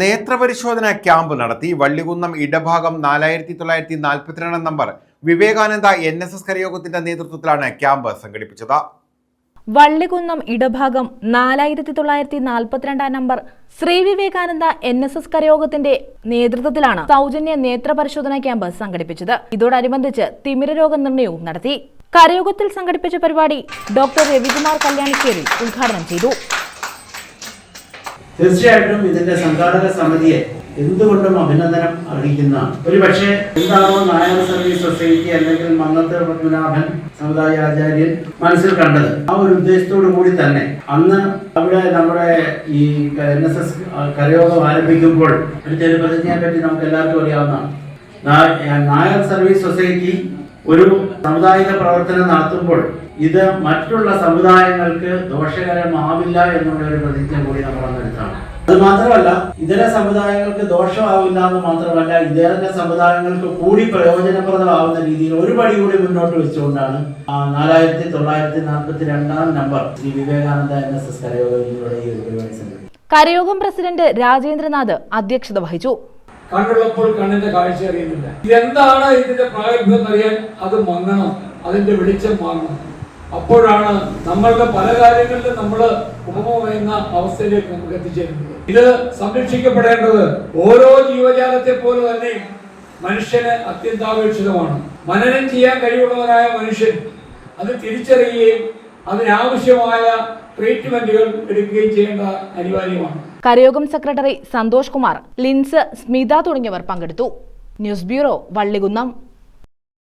നേത്രപരിശോധന camp നടത്തി വള്ളികുന്നം ഇടഭാഗം നാലായിരത്തി തൊള്ളായിരത്തി നാൽപ്പത്തിരണ്ട് number. Vivekananda N S S കരയോഗത്തിന്റെ നേതൃത്വത്തിലാണ് ക്യാമ്പ് സംഘടിപ്പിച്ചത്. വള്ളികുന്നം ഇടഭാഗം നാലായിരത്തി തൊള്ളായിരത്തി നാൽപ്പത്തിരണ്ടാം number Sree Vivekananda N S S കരയോഗത്തിന്റെ നേതൃത്വത്തിലാണ് സൗജന്യ നേത്രപരിശോധന ക്യാമ്പ് സംഘടിപ്പിച്ചത്. ഇതോടനുബന്ധിച്ച് തിമിര രോഗ നിർണയവും നടത്തി. കരയോഗത്തിൽ സംഘടിപ്പിച്ച പരിപാടി ഡോക്ടർ രവികുമാർ കല്യാണിശ്ശേരി ഉദ്ഘാടനം ചെയ്തു. തീർച്ചയായിട്ടും ഇതിന്റെ സംഘാടക സമിതിയെ എന്തുകൊണ്ടും അഭിനന്ദനം അറിയിക്കുന്ന ഒരു പക്ഷേ എന്താണോ നായർ സർവീസ് സൊസൈറ്റി അല്ലെങ്കിൽ മന്നത്ത് പത്മനാഭൻ സമുദായ ആചാര്യൻ മനസ്സിൽ കണ്ടത്. ആ ഒരു ഉദ്ദേശത്തോടു കൂടി തന്നെ അന്ന് അവിടെ നമ്മുടെ ഈ എൻ എസ് എസ് കരയോഗം ആരംഭിക്കുമ്പോൾ ഒരു ചെറു പ്രതിജ്ഞയെ പറ്റി നമുക്ക് എല്ലാവർക്കും അറിയാവുന്നതാണ് നായർ സർവീസ് സൊസൈറ്റി ഒരു സാമുദായിക പ്രവർത്തനം നടത്തുമ്പോൾ ഇത് മറ്റുള്ള സമുദായങ്ങൾക്ക് ദോഷകരമാവില്ല എന്നുള്ള ഒരു പ്രതിജ്ഞ കൂടി നമ്മൾ അന്നെടുത്താണ് അത് മാത്രമല്ല ഇതര സമുദായങ്ങൾക്ക് ദോഷമാവില്ല എന്ന് മാത്രമല്ല ഇതര സമുദായങ്ങൾക്ക് കൂടി പ്രയോജനപ്രദമാവുന്ന രീതിയിൽ ഒരു പടി കൂടി മുന്നോട്ട് വെച്ചുകൊണ്ടാണ് നാലായിരത്തി തൊള്ളായിരത്തി നാൽപ്പത്തി രണ്ടാം number Sree Vivekananda N S S കരയോഗത്തിലൂടെ ഈ ഒരു പരിപാടി സംഘടിപ്പിച്ചത്. കരയോഗം പ്രസിഡന്റ് രാജേന്ദ്രനാഥ് അധ്യക്ഷത വഹിച്ചു. കണ്ണുള്ളപ്പോൾ കണ്ണിന്റെ കാഴ്ച അറിയുന്നില്ല. ഇതെന്താണ് ഇതിന്റെ പ്രാഗൽഭ്യം എന്നറിയാൻ അത് മങ്ങണം അതിന്റെ വെളിച്ചം വാങ്ങണം. അപ്പോഴാണ് നമ്മളുടെ പല കാര്യങ്ങളിലും നമ്മൾ ഉപമ അവസ്ഥയിലേക്ക് നമുക്ക് എത്തിച്ചേരുന്നത്. ഇത് സംരക്ഷിക്കപ്പെടേണ്ടത് ഓരോ ജീവജാലത്തെ പോലെ തന്നെ മനുഷ്യന് അത്യന്താപേക്ഷിതമാണ്. മനനം ചെയ്യാൻ കഴിവുള്ളവനായ മനുഷ്യൻ അത് തിരിച്ചറിയുകയും അതിനാവശ്യമായ ട്രീറ്റ്മെന്റുകൾ എടുക്കുകയും ചെയ്യേണ്ട അനിവാര്യമാണ്. കരയോഗം സെക്രട്ടറി സന്തോഷ് കുമാർ ലിൻസ് സ്മിത തുടങ്ങിയവർ പങ്കെടുത്തു. News bureau Vallikunnam.